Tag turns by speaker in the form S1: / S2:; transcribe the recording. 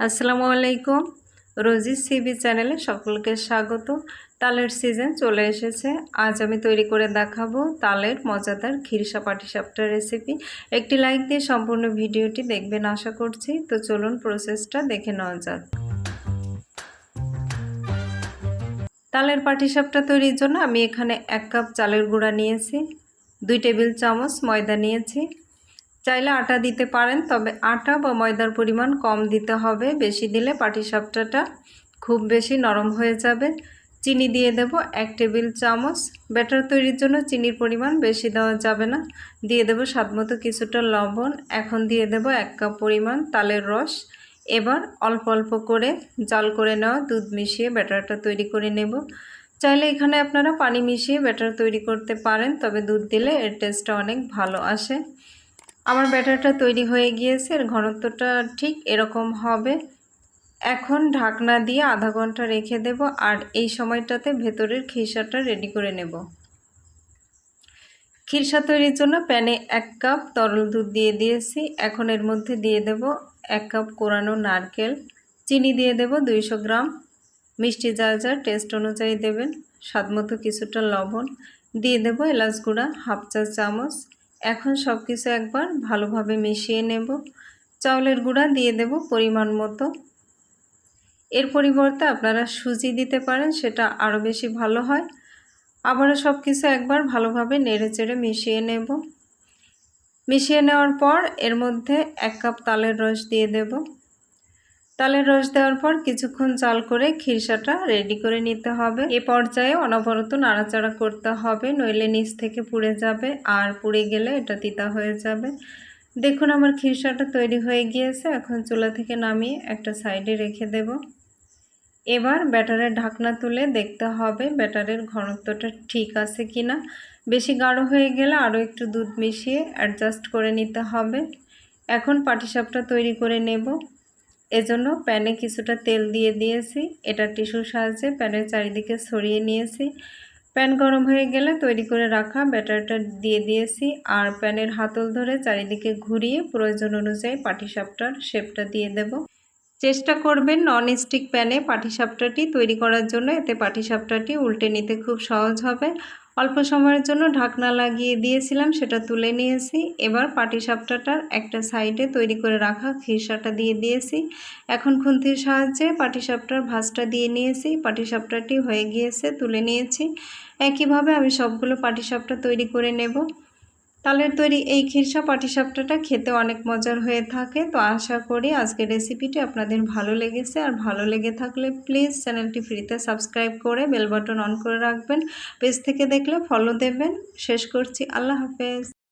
S1: আসসালামু আলাইকুম। রোজি সিবি চ্যানেলে সকলকে স্বাগত। তালের সিজন চলে এসেছে। আজ আমি তৈরি করে দেখাবো তালের মজাদার খিরসা পাটিসাপটার রেসিপি একটি লাইক দিয়ে সম্পূর্ণ ভিডিওটি দেখবেন আশা করছি। তো চলুন প্রসেসটা দেখে নেওয়া যাক। তালের পাটিসাপটা তৈরির জন্য আমি এখানে এক কাপ চালের গুঁড়া নিয়েছি। দুই টেবিল চামচ ময়দা নিয়েছি। চাইলে আটা দিতে পারেন, তবে আটা বা ময়দার পরিমাণ কম দিতে হবে। বেশি দিলে পাটিসাপটাটা খুব বেশি নরম হয়ে যাবে। চিনি দিয়ে দেব এক টেবিল চামচ। ব্যাটার তৈরির জন্য চিনির পরিমাণ বেশি দেওয়া যাবে না। দিয়ে দেব স্বাদমতো কিছুটা লবণ। এখন দিয়ে দেব এক কাপ পরিমাণ তালের রস। এবার অল্প অল্প করে জাল করে নেওয়া দুধ মিশিয়ে ব্যাটারটা তৈরি করে নেব। চাইলে এখানে আপনারা পানি মিশিয়ে ব্যাটার তৈরি করতে পারেন, তবে দুধ দিলে এর টেস্টটা অনেক ভালো আসে। আমার ব্যাটারটা তৈরি হয়ে গিয়েছে, এর ঘনত্বটা ঠিক এরকম হবে। এখন ঢাকনা দিয়ে আধা ঘণ্টা রেখে দেব আর এই সময়টাতে ভেতরের খিরসাটা রেডি করে নেব। খিরসা তৈরির জন্য প্যানে এক কাপ তরল দুধ দিয়ে দিয়েছি। এখন এর মধ্যে দিয়ে দেব এক কাপ কোরানো নারকেল। চিনি দিয়ে দেব দুইশো গ্রাম। মিষ্টি যা যা টেস্ট অনুযায়ী দেবেন। স্বাদমতো কিছুটা লবণ। দিয়ে দেব এলাচ গুঁড়া, হাফ চা চামচ। এখন সব কিছু একবার ভালোভাবে মিশিয়ে নেব। চাউলের গুঁড়া দিয়ে দেব পরিমাণ মতো। এর পরিবর্তে আপনারা সুজি দিতে পারেন, সেটা আরও বেশি ভালো হয়। আবারও সব কিছু একবার ভালোভাবে নেড়ে চেড়ে মিশিয়ে নেব। মিশিয়ে নেওয়ার পর এর মধ্যে এক কাপ তালের রস দিয়ে দেব। তালের রস দেওয়ার পর কিছুক্ষণ চাল করে খিরসাটা রেডি করে নিতে হবে। এ পর্যায়ে অনবরত নাড়াচাড়া করতে হবে, নইলে নিচ থেকে পুড়ে যাবে আর পুড়ে গেলে এটা তিতা হয়ে যাবে। দেখুন আমার খিরসাটা তৈরি হয়ে গিয়েছে, এখন চুলা থেকে নামিয়ে একটা সাইডে রেখে দেব। এবার ব্যাটারের ঢাকনা তুলে দেখতে হবে ব্যাটারের ঘনত্বটা ঠিক আছে কি না বেশি গাঢ় হয়ে গেলে আরও একটু দুধ মিশিয়ে অ্যাডজাস্ট করে নিতে হবে। এখন পাটিসাপটা তৈরি করে নেব। এজন্য প্যানে কিছুটা তেল দিয়ে দিয়েছি। এটা টিস্যুর সাহায্যে প্যানের চারিদিকে ছড়িয়ে নিয়েছি। প্যান গরম হয়ে গেলে তৈরি করে রাখা ব্যাটারটা দিয়ে দিয়েছি আর প্যানের হাতল ধরে চারিদিকে ঘুরিয়ে প্রয়োজন অনুযায়ী পাটিসাপটার শেপটা দিয়ে দেব। চেষ্টা করবেন নন স্টিক প্যানে পাটিসাপটাটি তৈরি করার জন্য। এতে পাটিসাপটাটি উল্টে নিতে খুব সহজ হবে। অল্প সময়ের জন্য ঢাকনা লাগিয়ে দিয়েছিলাম, সেটা তুলে নিয়েছি। এবার পাটিসাপটাটার একটা সাইডে তৈরি করে রাখা খিরসাটা দিয়ে দিয়েছি। এখন খুন্তির সাহায্যে পাটিসাপটার ভাজটা দিয়ে নিয়েছি। পাটি পাটিসাপটাটি হয়ে গিয়েছে, তুলে নিয়েছি। একইভাবে আমি সবগুলো পাটিসাপটা তৈরি করে নেব। তালের তৈরি এই খিরসা পাটিসাপটাটা খেতে অনেক মজার হয়ে থাকে। তো আশা করি আজকের রেসিপিটি আপনাদের ভালো লেগেছে। আর ভালো লেগে থাকলে প্লিজ চ্যানেলটি ফ্রিতে সাবস্ক্রাইব করে বেল বাটন অন করে রাখবেন। পেজ থেকে দেখলে ফলো দেবেন। শেষ করছি। আল্লাহ হাফেজ।